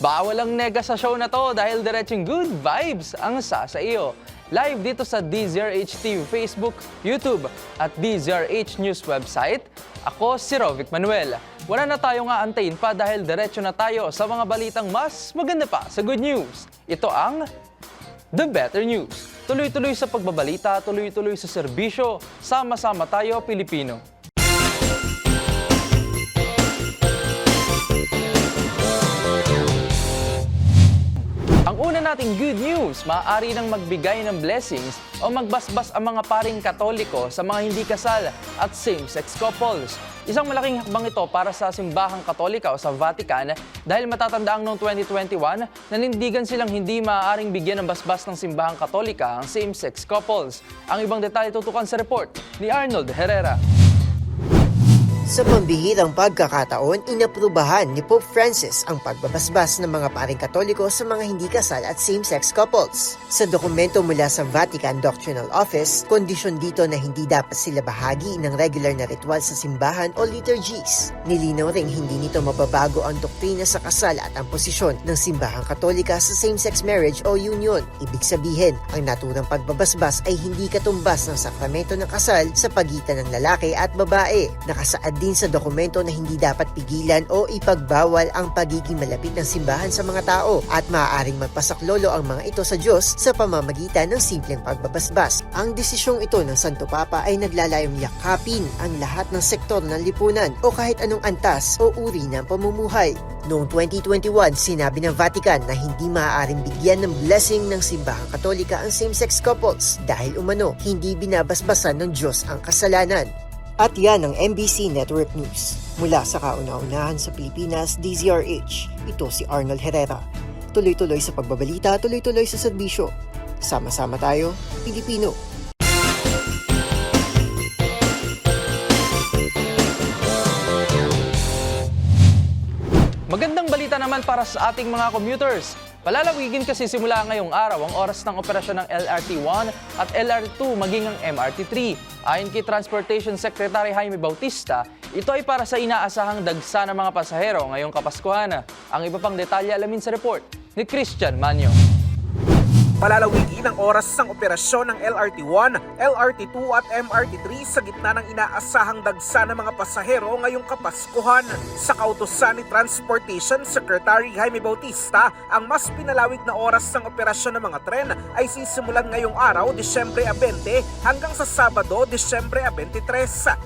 Bawal ang nega sa show na to dahil diretsong good vibes ang sa sa iyo. Live dito sa DZRH TV Facebook, YouTube at DZRH News website. Ako si Rovic Manuel. Wala na tayo nga antayin pa dahil diretso na tayo sa mga balitang mas maganda pa sa good news. Ito ang The Better News. Tuloy-tuloy sa pagbabalita, tuloy-tuloy sa serbisyo. Sama-sama tayo, Pilipino. Nating good news, maaari nang magbigay ng blessings o magbasbas ang mga paring katoliko sa mga hindi kasal at same-sex couples. Isang malaking hakbang ito para sa simbahang katolika o sa Vatican dahil matatandaang noong 2021 nanindigan silang hindi maaaring bigyan ng basbas ng simbahang katolika ang same-sex couples. Ang ibang detalye tutukan sa report ni Arnold Herrera. Sa pambihirang pagkakataon, inaprubahan ni Pope Francis ang pagbabasbas ng mga paring katoliko sa mga hindi kasal at same-sex couples. Sa dokumento mula sa Vatican Doctrinal Office, kondisyon dito na hindi dapat sila bahagi ng regular na ritual sa simbahan o liturgies. Nilinaw ring hindi nito mababago ang doktrina sa kasal at ang posisyon ng simbahang katolika sa same-sex marriage o union. Ibig sabihin, ang naturang pagbabasbas ay hindi katumbas ng sakramento ng kasal sa pagitan ng lalaki at babae. Nakasaad din sa dokumento na hindi dapat pigilan o ipagbawal ang pagiging malapit ng simbahan sa mga tao at maaaring magpasaklolo ang mga ito sa Diyos sa pamamagitan ng simpleng pagbabasbas. Ang desisyong ito ng Santo Papa ay naglalayong yakapin ang lahat ng sektor ng lipunan o kahit anong antas o uri ng pamumuhay. Noong 2021, sinabi ng Vatican na hindi maaaring bigyan ng blessing ng simbahang katolika ang same-sex couples dahil umano hindi binabasbasan ng Diyos ang kasalanan. At yan ang MBC Network News. Mula sa kauna-unahan sa Pilipinas, DZRH. Ito si Arnold Herrera. Tuloy-tuloy sa pagbabalita, tuloy-tuloy sa serbisyo. Sama-sama tayo, Pilipino. Para sa ating mga commuters. Palalawigin kasi simula ngayong araw ang oras ng operasyon ng LRT-1 at LRT-2 maging ang MRT-3. Ayon kay Transportation Secretary Jaime Bautista, ito ay para sa inaasahang dagsa ng mga pasahero ngayong Kapaskuhan. Ang iba pang detalye alamin sa report ni Christian Manyo. Palalawigin ang oras ng operasyon ng LRT-1, LRT-2 at MRT-3 sa gitna ng inaasahang dagsa ng mga pasahero ngayong Kapaskuhan. Sa kautosan ni Transportation Secretary Jaime Bautista, ang mas pinalawig na oras ng operasyon ng mga tren ay sisimulan ngayong araw, Disyembre 20 hanggang sa Sabado, Disyembre 23.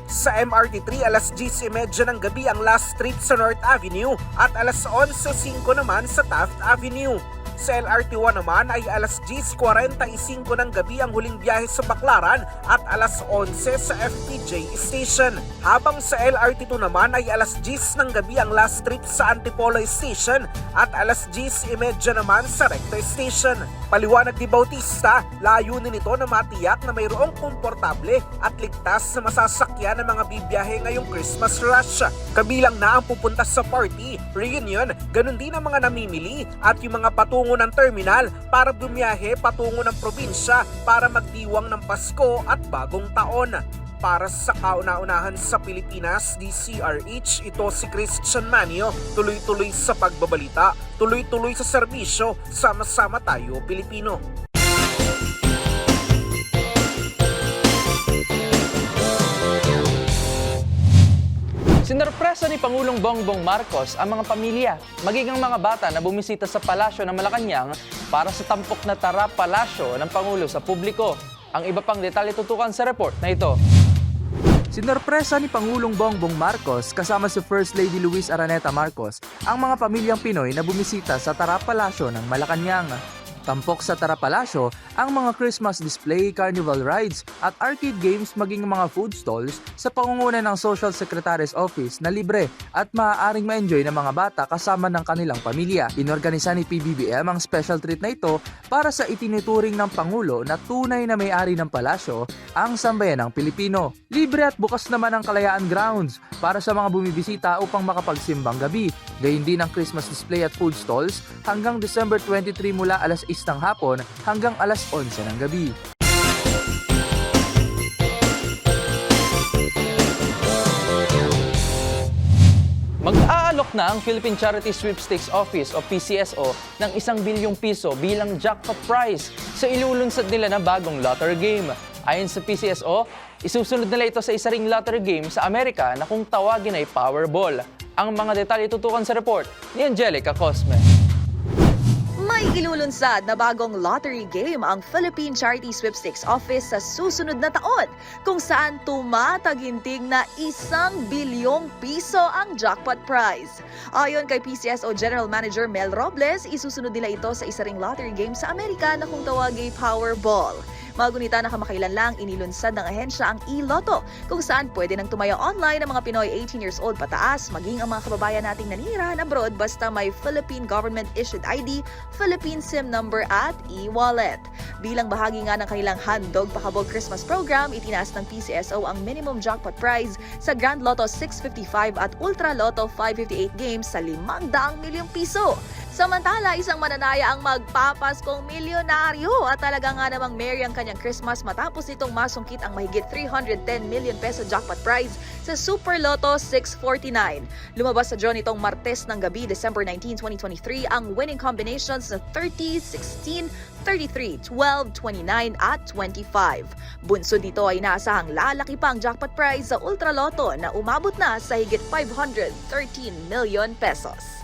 Sa MRT-3, alas 10.30 ng gabi ang last trip sa North Avenue at alas 11.05 naman sa Taft Avenue. Sa LRT1 naman ay alas 10.45 ng gabi ang huling biyahe sa Baclaran at alas 11 sa FPJ Station. Habang sa LRT2 naman ay alas 10 ng gabi ang last trip sa Antipolo Station at alas 10.30 naman sa Recto Station. Paliwanag ni Bautista, layunin nito na matiyak na mayroong komportable at ligtas na masasakyan ng mga bibiyahe ngayong Christmas rush. Kabilang na ang pupunta sa party, reunion, ganun din ang mga namimili at yung mga patungo ng terminal para bumiyahe patungo ng probinsya para magdiwang ng Pasko at bagong taon. Para sa kauna-unahan sa Pilipinas, DCRH, ito si Christian Manio, tuloy-tuloy sa pagbabalita, tuloy-tuloy sa serbisyo, sama-sama tayo Pilipino. Sinurpresa ni Pangulong Bongbong Marcos ang mga pamilya, maging ang mga bata na bumisita sa palasyo ng Malacanang para sa tampok na tara palasyo ng Pangulo sa publiko. Ang iba pang detalye tutukan sa report na ito. Sinorpresa ni Pangulong Bongbong Marcos kasama si First Lady Luis Araneta Marcos ang mga pamilyang Pinoy na bumisita sa Tara Palasyo ng Malacanang. Tampok sa Tara Palasyo ang mga Christmas display, carnival rides at arcade games maging mga food stalls sa pangunguna ng Social Secretary's Office na libre at maaaring ma-enjoy ng mga bata kasama ng kanilang pamilya. Inorganisa ni PBBM ang special treat na ito para sa itinuturing ng Pangulo na tunay na may-ari ng palasyo ang sambayan ng Pilipino. Libre at bukas naman ang Kalayaan Grounds para sa mga bumibisita upang makapagsimbang gabi. Gayun din ang Christmas display at food stalls hanggang December 23 mula alas 6 ng hapon hanggang alas 11 ng gabi. Mag-aalok na ang Philippine Charity Sweepstakes Office o PCSO ng isang bilyong piso bilang jackpot prize sa ilulunsad nila na bagong lottery game. Ayon sa PCSO, isusunod nila ito sa isa ring lottery game sa Amerika na kung tawagin ay Powerball. Ang mga detalye tutukan sa report ni Angelica Cosme. May ilulunsad na bagong lottery game ang Philippine Charity Sweepstakes Office sa susunod na taon kung saan tumataginting na isang bilyong piso ang jackpot prize. Ayon kay PCSO General Manager Mel Robles, isusunod nila ito sa isa ring lottery game sa Amerika na kung tawagay Powerball. Magunita na kamakailan lang inilunsad ng ahensya ang e-lotto kung saan pwede nang tumaya online ang mga Pinoy 18 years old pataas maging ang mga kababayan nating nanirahan abroad basta may Philippine Government Issued ID, Philippine SIM number at e-wallet. Bilang bahagi nga ng kanilang handog pakabog Christmas program, itinaas ng PCSO ang minimum jackpot prize sa Grand Lotto 655 at Ultra Lotto 558 games sa 500 milyong piso. Samantala, isang mananaya ang magpapaskong milyonaryo at talaga nga namang merry ang kanyang Christmas matapos nitong masungkit ang mahigit 310 million peso jackpot prize sa Super Lotto 649. Lumabas sa draw nitong Martes ng gabi, December 19, 2023, ang winning combinations na 30, 16, 33, 12, 29 at 25. Bunso dito ay inaasahang lalaki pa ang jackpot prize sa Ultra Lotto na umabot na sa higit 513 million pesos.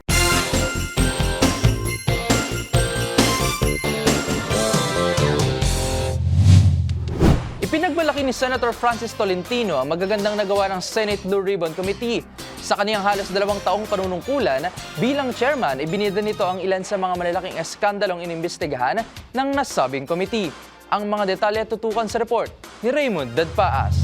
Ipinagmalaki ni Senator Francis Tolentino ang magagandang nagawa ng Senate Blue Ribbon Committee. Sa kaniyang halos dalawang taong panunungkulan, bilang chairman, ibinida nito ang ilan sa mga malalaking eskandalong inimbestigahan ng nasabing committee. Ang mga detalye tutukan sa report ni Raymond Dadpaas.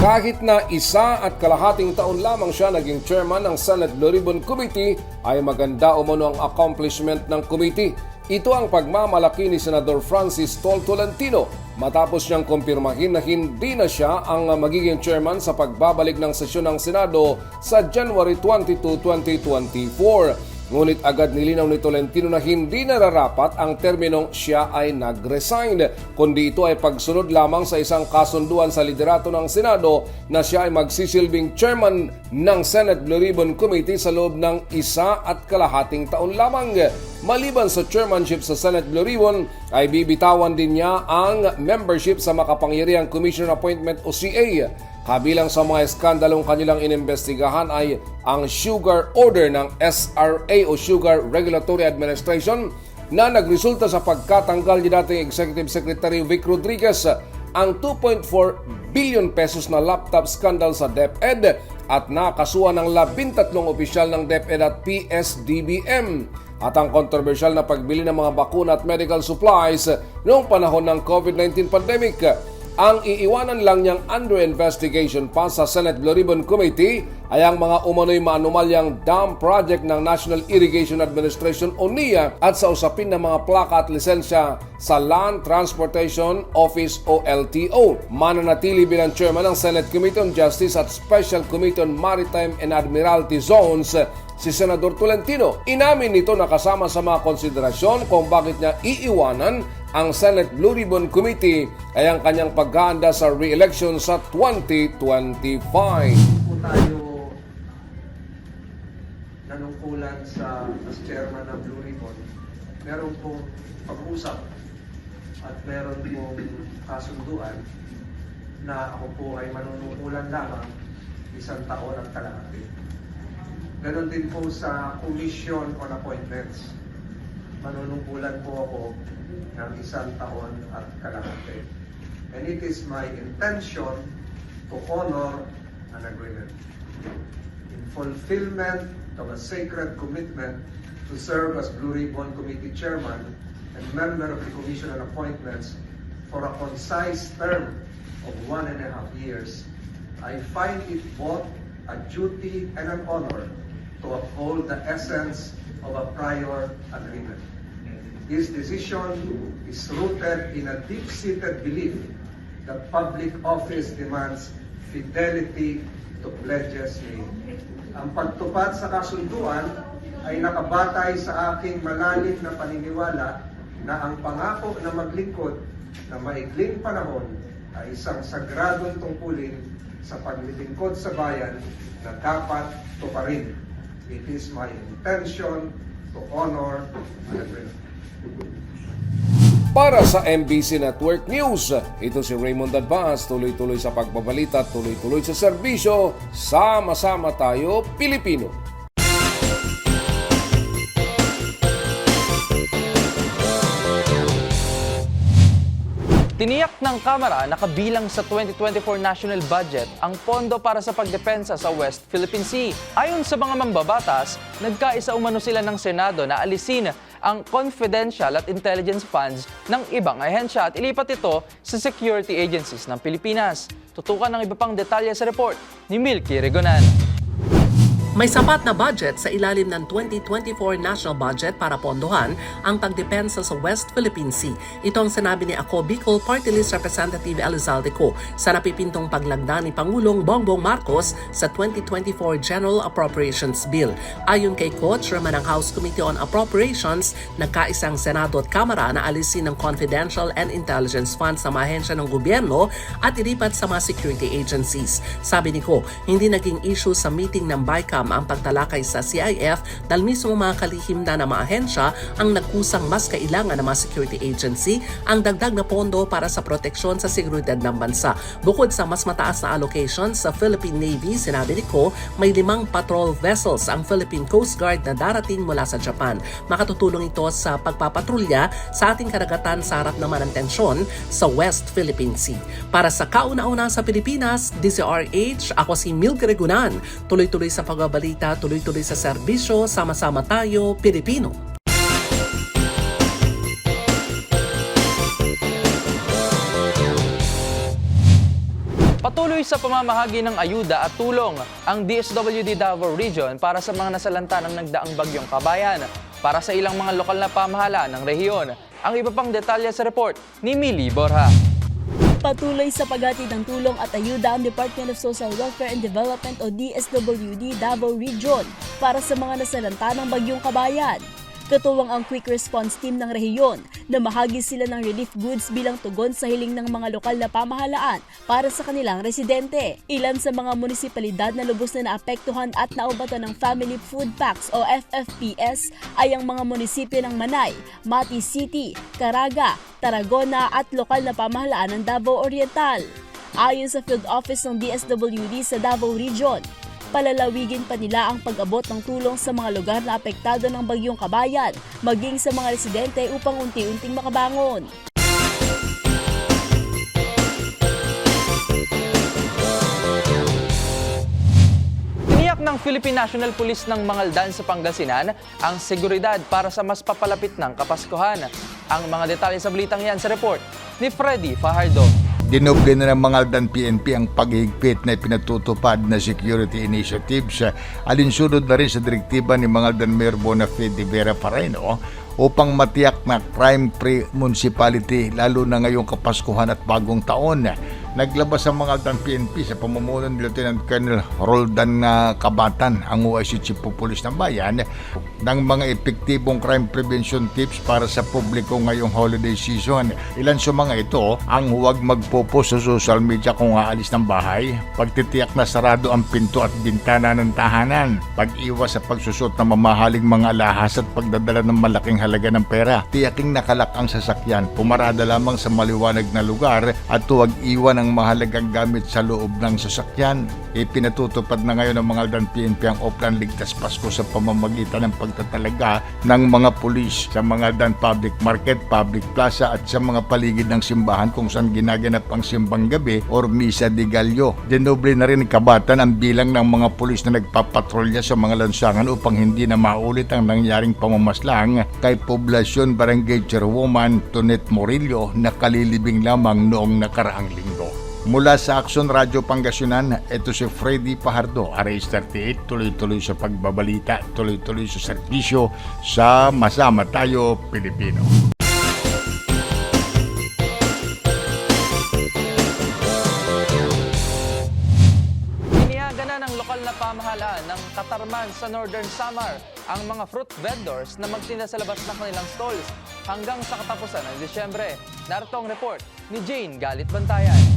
Kahit na isa at kalahating taon lamang siya naging chairman ng Senate Blue Ribbon Committee ay maganda umano ang accomplishment ng committee. Ito ang pagmamalaki ni Senador Francis Tol Tolentino matapos niyang kumpirmahin na hindi na siya ang magiging chairman sa pagbabalik ng sesyon ng Senado sa January 22, 2024. Ngunit agad nilinaw ni Tolentino na hindi nararapat ang terminong siya ay nag-resign, kundi ito ay pagsunod lamang sa isang kasunduan sa liderato ng Senado na siya ay magsisilbing chairman ng Senate Blue Ribbon Committee sa loob ng isa at kalahating taon lamang. Maliban sa chairmanship sa Senate Blue Ribbon, ay bibitawan din niya ang membership sa Makapangyariang Commission Appointment o CA. Kabilang sa mga eskandalong kanilang inimbestigahan ay ang sugar order ng SRA o Sugar Regulatory Administration na nagresulta sa pagkatanggal ni dating Executive Secretary Vic Rodriguez ang 2.4 billion pesos na laptop scandal sa DepEd at nakasuhan ng 13 opisyal ng DepEd at PSDBM at ang kontrobersyal na pagbili ng mga bakuna at medical supplies noong panahon ng COVID-19 pandemic. Ang iiwanan lang niyang under investigation pa sa Senate Blue Ribbon Committee ay ang mga umano'y maanumalyang dam project ng National Irrigation Administration o NIA at sa usapin ng mga plaka at lisensya sa Land Transportation Office o LTO. Mananatili bilang chairman ng Senate Committee on Justice at Special Committee on Maritime and Admiralty Zones si Senador Tolentino. Inamin nito na kasama sa mga konsiderasyon kung bakit niya iiwanan ang Senate Blue Ribbon Committee ay ang kanyang paghahanda sa re-election sa 2025. po tayo nanungkulan sa as chairman ng Blue Ribbon, meron pong pag-usap at meron pong kasunduan na ako po ay manunungkulan lamang isang taon at kalahati. Ganon din po sa Commission on Appointments. Manunungkulan po ako ng isang taon at kalahati. And it is my intention to honor an agreement. In fulfillment of a sacred commitment to serve as Blue Ribbon Committee Chairman and member of the Commission on Appointments for a concise term of one and a half years, I find it both a duty and an honor to uphold the essence of a prior agreement. This decision is rooted in a deep-seated belief that public office demands fidelity to pledges made. Ang pagtupad sa kasunduan ay nakabatay sa aking malalim na paniniwala na ang pangako na maglingkod na maikling panahon ay isang sagradong tungkulin sa paglilingkod sa bayan na dapat tuparin. It is my intention to honor an agreement. Para sa MBC Network News, ito si Raymond Advance, tuloy-tuloy sa pagbabalita, tuloy-tuloy sa serbisyo, sama-sama tayo Pilipino. Tiniyak ng Kamara na kabilang sa 2024 national budget ang pondo para sa pagdepensa sa West Philippine Sea. Ayon sa mga mambabatas, nagkaisa umano sila ng Senado na alisin ang confidential at intelligence funds ng ibang ahensya at ilipat ito sa security agencies ng Pilipinas. Tutukan ng iba pang detalye sa report ni Milky Regonan. May sapat na budget sa ilalim ng 2024 national budget para pondohan ang pagdepensa sa West Philippine Sea. Ito ang sinabi ni Ako Bicol Party List Representative Elizalde Co sa napipintong paglagda ni Pangulong Bongbong Marcos sa 2024 General Appropriations Bill. Ayon kay Co, Chairman ng House Committee on Appropriations, nagkaisang Senado at Kamara na alisin ng confidential and intelligence funds sa mga ahensya ng gobyerno at ilipat sa mga security agencies. Sabi ni Co, hindi naging issue sa meeting ng BICAM ang pagtalakay sa CIF dahil mismo mga kalihim na ng mga ahensya ang nagkusang mas kailangan ng mga security agency ang dagdag na pondo para sa proteksyon sa seguridad ng bansa. Bukod sa mas mataas na allocation sa Philippine Navy, sinabi ni Ko, may limang patrol vessels ang Philippine Coast Guard na darating mula sa Japan. Makatutulong ito sa pagpapatrolya sa ating karagatan sa harap naman ng tensyon sa West Philippine Sea. Para sa kauna-una sa Pilipinas, DZRH, ako si Milk Regunan. Tuloy-tuloy sa pagbabalita, tuloy-tuloy sa serbisyo, sama-sama tayo, Pilipino. Patuloy sa pamamahagi ng ayuda at tulong ang DSWD Davao Region para sa mga nasalanta ng nagdaang bagyong kabayan para sa ilang mga lokal na pamahalaan ng rehiyon. Ang iba pang detalye sa report ni Mili Borja. Patuloy sa paghatid ng tulong at ayuda ang Department of Social Welfare and Development o DSWD Davao Region para sa mga nasalanta ng bagyong kabayan. Katuwang ang Quick Response Team ng rehiyon na mahagi sila ng relief goods bilang tugon sa hiling ng mga lokal na pamahalaan para sa kanilang residente. Ilan sa mga munisipalidad na lubos na naapektuhan at naubatan ng Family Food Packs o FFPS ay ang mga munisipyo ng Manay, Mati City, Caraga, Tarragona at lokal na pamahalaan ng Davao Oriental. Ayon sa Field Office ng DSWD sa Davao Region, palalawigin pa nila ang pag-abot ng tulong sa mga lugar na apektado ng bagyong kabayan, maging sa mga residente upang unti-unting makabangon. Ng Philippine National Police ng Mangaldan sa Pangasinan ang seguridad para sa mas papalapit ng Kapaskuhan. Ang mga detalye sa balitang yan sa report ni Freddy Fajardo. Dinoble na ng Mangaldan PNP ang paghihigpit na pinatutupad na security initiatives alinsunod na rin sa direktiba ni Mangaldan Mayor Bonafide Vera Pareno upang matiyak na crime-free municipality lalo na ngayong Kapaskuhan at Bagong Taon. Naglabas ang Mangaldan PNP sa pamumuno ni Lieutenant Colonel Roldan na Kabatan, ang OIC Chief of Police ng Bayan, ng mga epektibong crime prevention tips para sa publiko ngayong holiday season. Ilan sa mga ito ang huwag magpo-post sa social media kung aalis ng bahay, pagtitiyak na sarado ang pinto at bintana ng tahanan, pag-iwas sa pagsusot ng mamahaling mga alahas at pagdadala ng malaking halaga ng pera, tiyaking nakalak ang sasakyan, pumarada lamang sa maliwanag na lugar at huwag iwan ang ng mahalagang gamit sa loob ng sasakyan. Ipinatutupad na ngayon ng mga Aldan PNP ang Oplan Ligtas Pasko sa pamamagitan ng pagtatalaga ng mga pulis sa mga Aldan Public Market, Public Plaza at sa mga paligid ng simbahan kung saan ginaganap ang simbang gabi or Misa de Gallo. Dinoble na rin kabatan ang bilang ng mga pulis na nagpapatrolya sa mga lansangan upang hindi na maulit ang nangyaring pamamaslang kay Poblasyon Barangay Chairwoman Tonet Morillo na kalilibing lamang noong nakaraang linggo. Mula sa Action Radio Pangasinan, ito si Freddy Pahardo, RH38, tuloy-tuloy sa pagbabalita, tuloy-tuloy sa serbisyo sa Masama Tayo Pilipino. Iniyaga na ng lokal na pamahalaan ng Katarman sa Northern Samar ang mga fruit vendors na magtinda sa labas ng kanilang stalls hanggang sa katapusan ng Disyembre. Narito ang report ni Jane Galit Bantayan.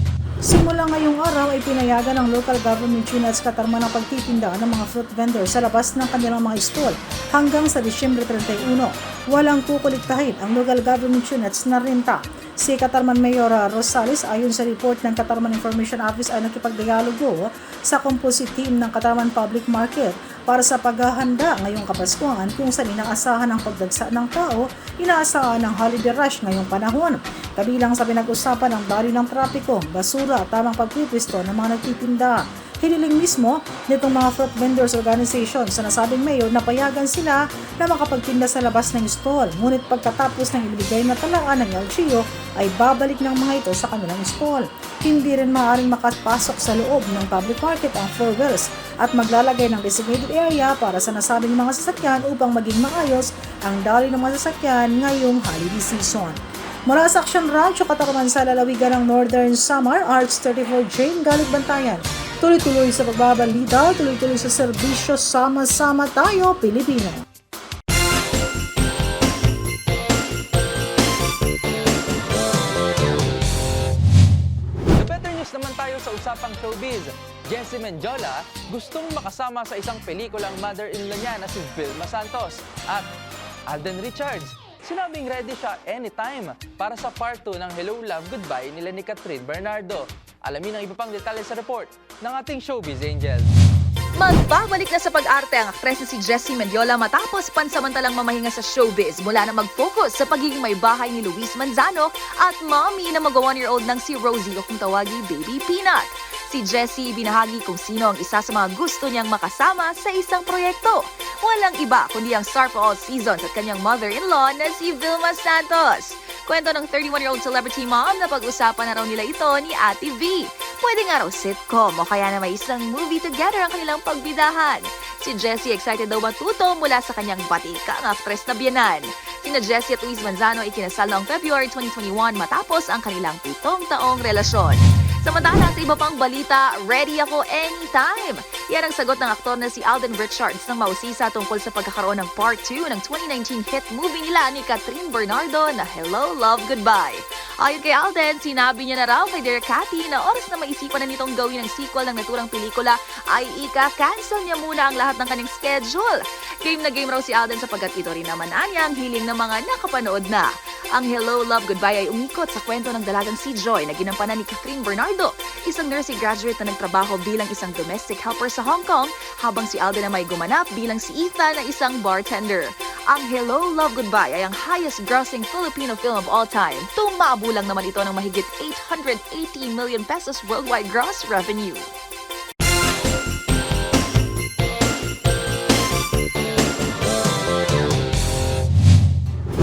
Simula ngayong araw ay pinayagan ng local government units katarman ang pagtitinda ng mga fruit vendors sa labas ng kanilang mga stall hanggang sa Disyembre 31. Walang kukuliktahin ang local government units na renta. Si Katarman Mayor Rosales ayon sa report ng Katarman Information Office ay nakipagdialogo sa composite team ng Katarman Public Market para sa paghahanda ngayong Kapaskuhan kung saan inaasahan ang pagdagsa ng tao, inaasahan ang holiday rush ngayong panahon. Kabilang sa pinag-usapan ang dali ng trapiko, basura at tamang pagpipwisto ng mga nagtitinda. Hiniling mismo nitong mga fruit vendors organization sa nasabing mayor na payagan sila na makapagtinda sa labas ng stall. Ngunit pagkatapos ng ibigay na talaan ng LGU ay babalik ng mga ito sa kanilang stall. Hindi rin maaaring makapasok sa loob ng public market ang four wheels at maglalagay ng designated area para sa nasabing mga sasakyan upang maging maayos ang daloy ng mga sasakyan ngayong holiday season. Mula sa Action Rancho, Katakuman sa lalawigan ng Northern Samar, Arts 34 Jane Galit Bantayan. Tuloy-tuloy sa pagbabalita, tuloy-tuloy sa serbisyo, sama-sama tayo, Pilipino. The better news naman tayo sa usapang showbiz. Jessie Menjola gustong makasama sa isang pelikulang mother-in-law niya na si Vilma Santos at Alden Richards. Sinabing ready siya anytime para sa part 2 ng Hello Love Goodbye nila ni Catherine Bernardo. Alamin ang iba pang detalye sa report ng ating Showbiz Angel. Magbabalik na sa pag-arte ang aktres na si Jessie Mendiola matapos pansamantalang mamahinga sa showbiz mula na mag-focus sa pagiging may bahay ni Luis Manzano at mommy na mag-one-year-old ng si Rosie o kung tawagi Baby Peanut. Si Jessie binahagi kung sino ang isa sa mga gusto niyang makasama sa isang proyekto. Walang iba kundi ang star for all seasons at kanyang mother-in-law na si Vilma Santos. Kwento ng 31-year-old celebrity mom na pag-usapan na raw nila ito ni Ate V. Pwede nga raw sitcom o kaya na may isang movie together ang kanilang pagbidahan. Si Jessie excited daw matuto mula sa kanyang batikang actress na biyanan. Sina Jessie at Luis Manzano ay kinasal noong February 2021 matapos ang kanilang pitong taong relasyon. Samantala sa iba pang balita, ready ako anytime! Yan ang sagot ng aktor na si Alden Richards ng mausisa tungkol sa pagkakaroon ng part 2 ng 2019 hit movie nila ni Catherine Bernardo na Hello, Love, Goodbye. Ayon kay Alden, sinabi niya na raw kay Derek Cathy na oras na maisipan na nitong gawin ang sequel ng naturang pelikula ay ika-cancel niya muna ang lahat ng kanyang schedule. Game na game raw si Alden sapagkat ito rin naman anya ang hiling ng mga nakapanood na. Ang Hello, Love, Goodbye ay umikot sa kwento ng dalagang si Joy na ginampanan ni Catherine Bernardo, isang nursing graduate na nagtrabaho bilang isang domestic helper sa Hong Kong, habang si Alden na may gumanap bilang si Ethan na isang bartender. Ang Hello, Love, Goodbye ay ang highest grossing Filipino film of all time. Tumabulang naman ito ng mahigit 880 million pesos worldwide gross revenue.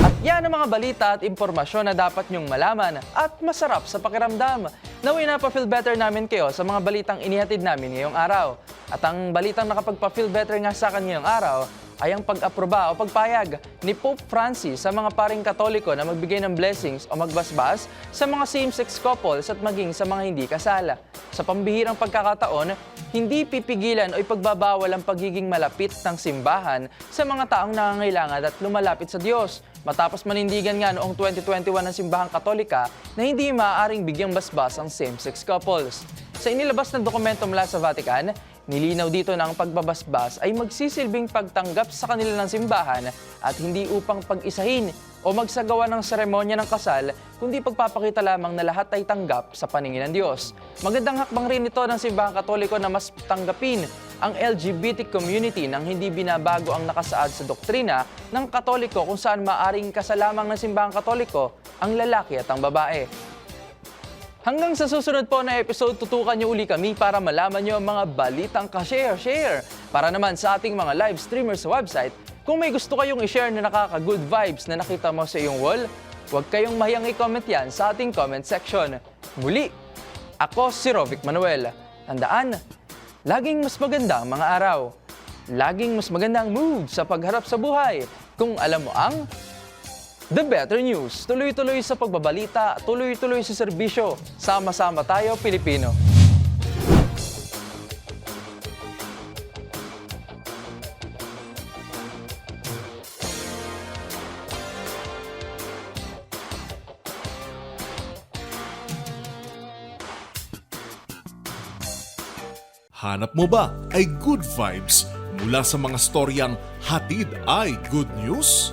At yan ang mga balita at impormasyon na dapat nyong malaman at masarap sa pakiramdam. Naway na pa-feel better namin kayo sa mga balitang inihatid namin ngayong araw. At ang balitang nakapagpa-feel better nga sa akin ngayong araw ay ang pag-aproba o pagpayag ni Pope Francis sa mga paring katoliko na magbigay ng blessings o magbasbas sa mga same-sex couples at maging sa mga hindi kasala. Sa pambihirang pagkakataon, hindi pipigilan o ipagbabawal ang pagiging malapit ng simbahan sa mga taong nangangailangan at lumalapit sa Diyos. Matapos manindigan nga noong 2021 ng simbahang katolika na hindi maaaring bigyang basbas ang same-sex couples. Sa inilabas na dokumento mula sa Vatican, Nilinaw dito na ang pagbabasbas ay magsisilbing pagtanggap sa kanila ng simbahan at hindi upang pag-isahin o magsagawa ng seremonya ng kasal, kundi pagpapakita lamang na lahat ay tanggap sa paningin ng Diyos. Magandang hakbang rin ito ng simbahan katoliko na mas tanggapin ang LGBT community nang hindi binabago ang nakasaad sa doktrina ng katoliko kung saan maaring kasalamang ng simbahan katoliko ang lalaki at ang babae. Hanggang sa susunod po na episode, tutukan niyo uli kami para malaman niyo ang mga balitang ka-share-share. Para naman sa ating mga live streamers sa website, kung may gusto kayong i-share na nakaka-good vibes na nakita mo sa iyong wall, huwag kayong mahiyang i-comment yan sa ating comment section. Muli, ako si Rovic Manuel. Tandaan, laging mas maganda ang mga araw. Laging mas maganda ang mood sa pagharap sa buhay kung alam mo ang The Better News. Tuloy-tuloy sa pagbabalita, tuloy-tuloy sa serbisyo. Sama-sama tayo, Pilipino. Hanap mo ba ay good vibes mula sa mga storyang hatid ay good news?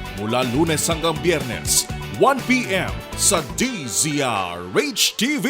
mula lunes hanggang biyernes, 1pm sa DZRH TV.